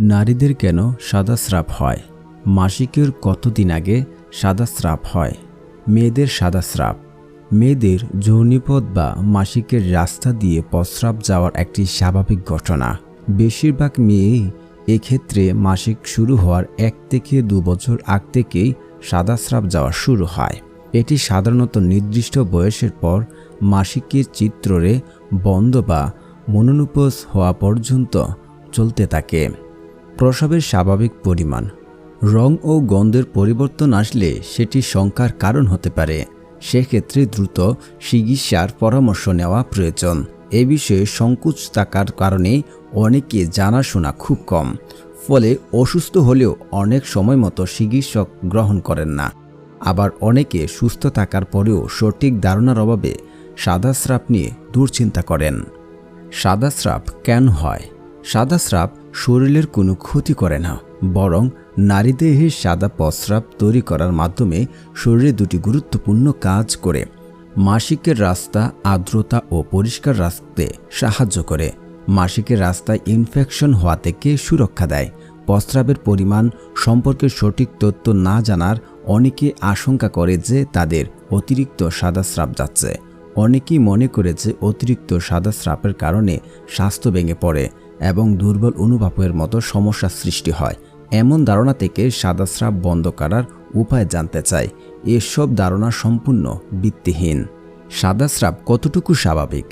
নারীদের কেন সাদা স্রাব হয়? মাসিকের কতদিন আগে সাদা স্রাব হয়? মেয়েদের সাদা স্রাব মেয়েদের যৌনিপথ বা মাসিকের রাস্তা দিয়ে প্রস্রাব যাওয়ার একটি স্বাভাবিক ঘটনা। বেশিরভাগ মেয়েই এক্ষেত্রে মাসিক শুরু হওয়ার এক থেকে দু বছর আগ থেকেই সাদা স্রাব যাওয়া শুরু হয়। এটি সাধারণত নির্দিষ্ট বয়সের পর মাসিকের চিত্ররে বন্ধ বা মনোনুপোজ হওয়া পর্যন্ত চলতে থাকে। প্রসবের স্বাভাবিক পরিমাণ, রং ও গন্ধের পরিবর্তন আসলে সেটি শঙ্কার কারণ হতে পারে। সেক্ষেত্রে দ্রুত চিকিৎসার পরামর্শ নেওয়া প্রয়োজন। এ বিষয়ে সংকোচ থাকার কারণে অনেকে জানাশোনা খুব কম, ফলে অসুস্থ হলেও অনেক সময় মতো চিকিৎসক গ্রহণ করেন না। আবার অনেকে সুস্থ থাকার পরেও সঠিক ধারণার অভাবে সাদা স্রাব নিয়ে দুশ্চিন্তা করেন। সাদা স্রাব কেন হয়? সাদা স্রাব শরীরের কোনো ক্ষতি করে না, বরং নারীদেহের সাদা প্রস্রাব তৈরি করার মাধ্যমে শরীরে দুটি গুরুত্বপূর্ণ কাজ করে। মাসিকের রাস্তা আর্দ্রতা ও পরিষ্কার রাখতে সাহায্য করে। মাসিকের রাস্তায় ইনফেকশন হওয়া থেকে সুরক্ষা দেয়? প্রস্রাবের পরিমাণ সম্পর্কে সঠিক তথ্য না জানার অনেকে আশঙ্কা করে যে তাদের অতিরিক্ত সাদা স্রাব যাচ্ছে। অনেকেই মনে করে যে অতিরিক্ত সাদা স্রাপের কারণে স্বাস্থ্য ভেঙে পড়ে। এবং দুর্বল অনুভবের মতো সমস্যা সৃষ্টি হয়। এমন ধারণা থেকে সাদা স্রাব বন্ধ করার উপায় জানতে চাই। এসব ধারণা সম্পূর্ণ ভিত্তিহীন। সাদা স্রাব কতটুকু স্বাভাবিক?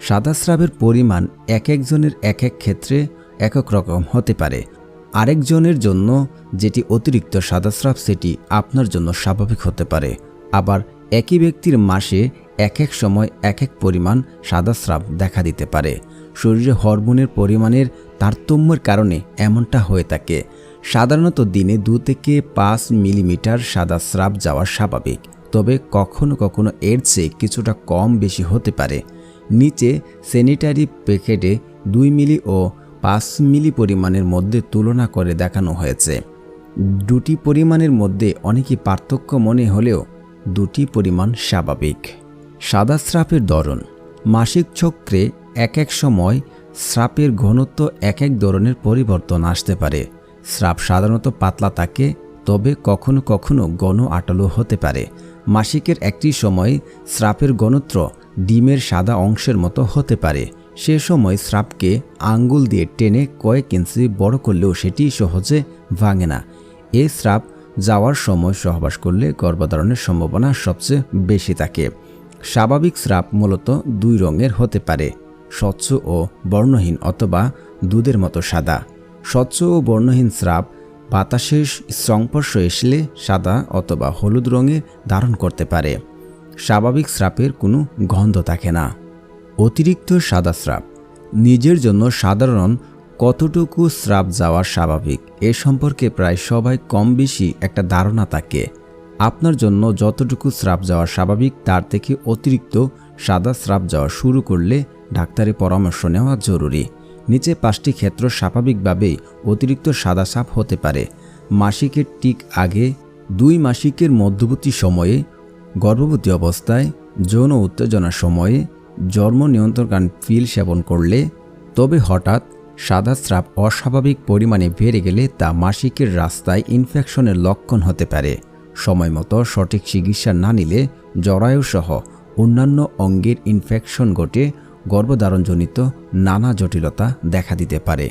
সাদা স্রাবের পরিমাণ এক একজনের এক এক ক্ষেত্রে একক রকম হতে পারে। আরেকজনের জন্য যেটি অতিরিক্ত সাদা স্রাব সেটি আপনার জন্য স্বাভাবিক হতে পারে। আবার একই ব্যক্তির মাসে এক এক সময় এক এক পরিমাণ সাদা স্রাব দেখা দিতে পারে। শরীরে হরমোনের পরিমাণের তারতম্যের কারণে এমনটা হয়ে থাকে। সাধারণত দিনে দু থেকে পাঁচ মিলিমিটার সাদা স্রাব যাওয়া স্বাভাবিক, তবে কখনো কখনো এর চেয়ে কিছুটা কম বেশি হতে পারে। নিচে স্যানিটারি প্যাকেটে দুই মিলি ও পাঁচ মিলি পরিমাণের মধ্যে তুলনা করে দেখানো হয়েছে। দুটি পরিমাণের মধ্যে অনেকই পার্থক্য মনে হলেও দুটি পরিমাণ স্বাভাবিক। সাদা স্রাপের ধরন, মাসিক চক্রে এক এক সময় স্রাপের ঘনত্ব এক এক ধরনের পরিবর্তন আসতে পারে। স্রাপ সাধারণত পাতলা থাকে, তবে কখনো কখনো ঘন আটালো হতে পারে। মাসিকের একটি সময় স্রাপের ঘনত্ব ডিমের সাদা অংশের মতো হতে পারে। সে সময় স্রাপকে আঙ্গুল দিয়ে টেনে কয়েক ইঞ্চি বড় করলেও সেটি সহজে ভাঙে না। এই স্রাপ যাওয়ার সময় সহবাস করলে গর্ভধারণের সম্ভাবনা সবচেয়ে বেশি থাকে। স্বাভাবিক স্রাপ মূলত দুই রঙের হতে পারে। স্বচ্ছ ও বর্ণহীন অথবা দুধের মতো সাদা। স্বচ্ছ ও বর্ণহীন স্রাব বাতাসের সংস্পর্শ এসলে সাদা অথবা হলুদ রঙে ধারণ করতে পারে। স্বাভাবিক স্রাপের কোনো গন্ধ থাকে না। অতিরিক্ত সাদা স্রাব। নিজের জন্য সাধারণ কতটুকু স্রাব যাওয়া স্বাভাবিক এ সম্পর্কে প্রায় সবাই কম বেশি একটা ধারণা থাকে। আপনার জন্য যতটুকু স্রাব যাওয়া স্বাভাবিক, তার থেকে অতিরিক্ত সাদা স্রাব যাওয়া শুরু করলে ডাক্তারের পরামর্শ নেওয়া জরুরি। নিচে পাঁচটি ক্ষেত্র স্বাভাবিকভাবেই অতিরিক্ত সাদা সাপ হতে পারে। মাসিকের ঠিক আগে, দুই মাসিকের মধ্যবর্তী সময়ে, গর্ভবতী অবস্থায়, যৌন উত্তেজনার সময়ে জন্ম নিয়ন্ত্রণকান পিল সেবন করলে, তবে হঠাৎ সাদা স্রাব অস্বাভাবিক পরিমাণে বেড়ে গেলে তা মাসিকের রাস্তায় ইনফেকশনের লক্ষণ হতে পারে। সময় মতো সঠিক চিকিৎসা না নিলে জরায়ুসহ অন্যান্য অঙ্গের ইনফেকশন ঘটে গর্ভধারণজনিত নানা জটিলতা দেখা দিতে পারে।